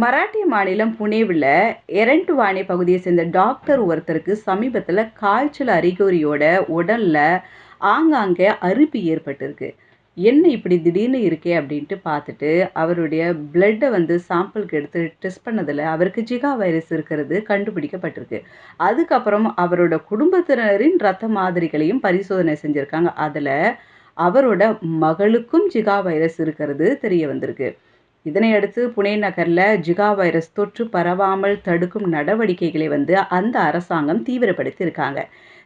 மராட்டிய மாநிலம் புனேவில் எரண்டுவானே பகுதியை சேர்ந்த டாக்டர் ஒருத்தருக்கு சமீபத்தில் காய்ச்சல் அறிகுறியோட உடலில் ஆங்காங்கே அரிப்பு ஏற்பட்டிருக்கு. என்ன இப்படி திடீர்னு இருக்கே அப்படின்ட்டு பார்த்துட்டு அவருடைய பிளட்டை வந்து சாம்பிளுக்கு எடுத்து டெஸ்ட் பண்ணதில் அவருக்கு ஜிகா வைரஸ் இருக்கிறது கண்டுபிடிக்கப்பட்டிருக்கு. அதுக்கப்புறம் அவரோட குடும்பத்தினரின் ரத்த மாதிரிகளையும் பரிசோதனை செஞ்சுருக்காங்க. அதில் அவரோட மகளுக்கும் ஜிகா வைரஸ் இருக்கிறது தெரிய வந்திருக்கு. இதனையடுத்து புனே நகரில் ஜிகா வைரஸ் தொற்று பரவாமல் தடுக்கும் நடவடிக்கைகளை வந்து அந்த அரசாங்கம் தீவிரப்படுத்தியிருக்காங்க.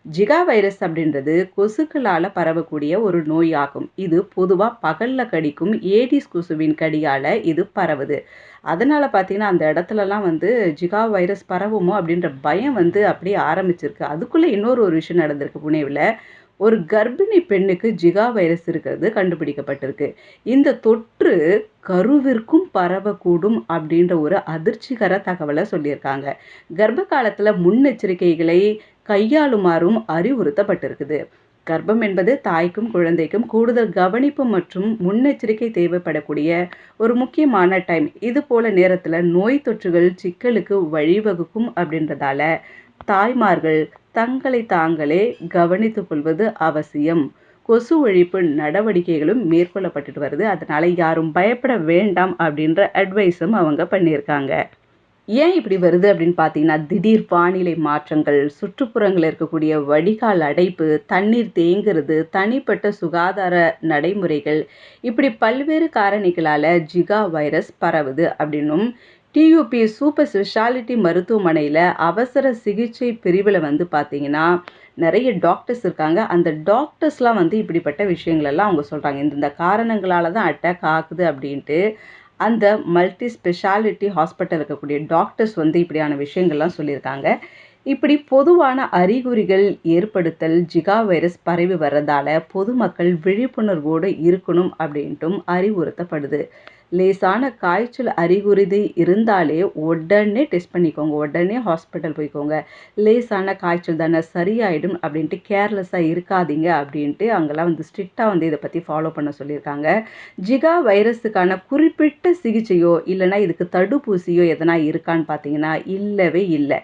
ஜிகா வைரஸ் அப்படின்றது கொசுக்களால் பரவக்கூடிய ஒரு நோயாகும். இது பொதுவாக பகலில் கடிக்கும் ஏடிஸ் கொசுவின் கடியால் இது பரவுது. அதனால் பார்த்தீங்கன்னா அந்த இடத்துலலாம் வந்து ஜிகா வைரஸ் பரவுமோ அப்படின்ற பயம் வந்து அப்படியே ஆரம்பிச்சிருக்கு. அதுக்குள்ளே இன்னொரு ஒரு விஷயம் நடந்திருக்கு புனேவில். ஒரு கர்ப்பிணி பெண்ணுக்கு ஜிகா வைரஸ் இருக்கிறது கண்டுபிடிக்கப்பட்டிருக்கு. இந்த தொற்று கருவிற்கும் பரவக்கூடும் அப்படின்ற ஒரு அதிர்ச்சிகர தகவலை சொல்லியிருக்காங்க. கர்ப்ப காலத்தில் முன்னெச்சரிக்கைகளை கையாளுமாறும் அறிவுறுத்தப்பட்டிருக்குது. கர்ப்பம் என்பது தாய்க்கும் குழந்தைக்கும் கூடுதல் கவனிப்பு மற்றும் முன்னெச்சரிக்கை தேவைப்படக்கூடிய ஒரு முக்கியமான டைம். இது போல நேரத்தில் நோய் தொற்றுகள் சிக்கலுக்கு வழிவகுக்கும் அப்படின்றதால தாய்மார்கள் தங்களை தாங்களே கவனித்துக் கொள்வது அவசியம். கொசு ஒழிப்பு நடவடிக்கைகளும் மேற்கொள்ளப்பட்டுட்டு வருது. அதனால் யாரும் பயப்பட வேண்டாம் அப்படின்ற அட்வைஸும் அவங்க பண்ணியிருக்காங்க. ஏன் இப்படி வருது அப்படின்னு பார்த்தீங்கன்னா திடீர் வானிலை மாற்றங்கள் சுற்றுப்புறங்களில் இருக்கக்கூடிய வடிகால் அடைப்பு தண்ணீர் தேங்குறது தனிப்பட்ட சுகாதார நடைமுறைகள் இப்படி பல்வேறு காரணிகளால் ஜிகா வைரஸ் பரவுது அப்படின்னும் டியூபி சூப்பர் ஸ்பெஷாலிட்டி மருத்துவமனையில் அவசர சிகிச்சை பிரிவில் வந்து பார்த்தீங்கன்னா நிறைய டாக்டர்ஸ் இருக்காங்க. அந்த டாக்டர்ஸ்லாம் வந்து இப்படிப்பட்ட விஷயங்களெல்லாம் அவங்க சொல்கிறாங்க இந்தந்த காரணங்களால் தான் அட்டாக் ஆகுது அப்படின்ட்டு அந்த மல்டி ஸ்பெஷாலிட்டி ஹாஸ்பிட்டல் இருக்கக்கூடிய டாக்டர்ஸ் வந்து இப்படியான விஷயங்கள்லாம் சொல்லியிருக்காங்க. இப்படி பொதுவான அறிகுறிகள் ஏற்படுத்தல் ஜிகா வைரஸ் பரவி வர்றதால பொதுமக்கள் விழிப்புணர்வோடு இருக்கணும் அப்படின்ட்டும் அறிவுறுத்தப்படுது. லேசான காய்ச்சல் அறிகுறி இருந்தாலே உடனே டெஸ்ட் பண்ணிக்கோங்க. உடனே ஹாஸ்பிட்டல் போய்க்கோங்க. லேசான காய்ச்சல் தானே சரியாயிடும் அப்படின்ட்டு கேர்லெஸ்ஸாக இருக்காதீங்க அப்படின்ட்டு அங்கெல்லாம் வந்து ஸ்ட்ரிக்டாக வந்து இதை பற்றி ஃபாலோ பண்ண சொல்லியிருக்காங்க. ஜிகா வைரஸுக்கான குறிப்பிட்ட சிகிச்சையோ இல்லைனா இதுக்கு தடுப்பூசியோ எதனா இருக்கான்னு பார்த்தீங்கன்னா இல்லவே இல்லை.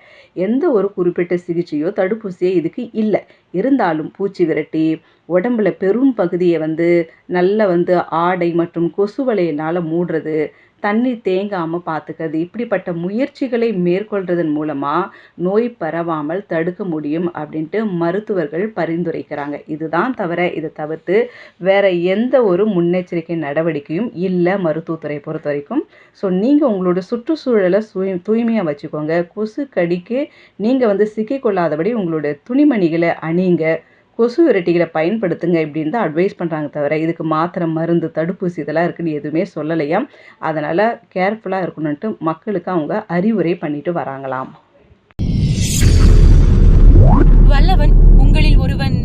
எந்த ஒரு குறிப்பிட்ட சிகிச்சையோ தடுப்பூசியோ இதுக்கு இல்லை. இருந்தாலும் பூச்சி விரட்டி உடம்புல பெரும் பகுதியை வந்து நல்ல வந்து ஆடை மற்றும் கொசு வலையினால் மூடுறது தண்ணி தேங்காமல் பார்த்துக்கிறது இப்படிப்பட்ட முயற்சிகளை மேற்கொள்றதன் மூலமாக நோய் பரவாமல் தடுக்க முடியும் அப்படின்ட்டு மருத்துவர்கள் பரிந்துரைக்கிறாங்க. இதுதான் தவிர இதை தவிர்த்து வேற எந்த ஒரு முன்னெச்சரிக்கை நடவடிக்கையும் இல்லை மருத்துவத்துறை பொறுத்த வரைக்கும் ஸோ நீங்கள் உங்களோட சுற்றுச்சூழலை தூய் தூய்மையாக வச்சுக்கோங்க. கொசு கடிக்கு நீங்கள் வந்து சிக்கிக்கொள்ளாதபடி உங்களோட துணிமணிகளை அணிங்க. கொசு விரட்டிகளை பயன்படுத்துங்க இப்படின்னு தான் அட்வைஸ் பண்ணுறாங்க தவிர இதுக்கு மாத்திரை மருந்து தடுப்பூசி இதெல்லாம் இருக்குன்னு எதுவுமே சொல்லலையா அதனால் கேர்ஃபுல்லாக இருக்கணுன்ட்டு மக்களுக்கு அவங்க அறிவுரை பண்ணிட்டு வராங்களாம். வல்லவன் உங்களில் ஒருவன்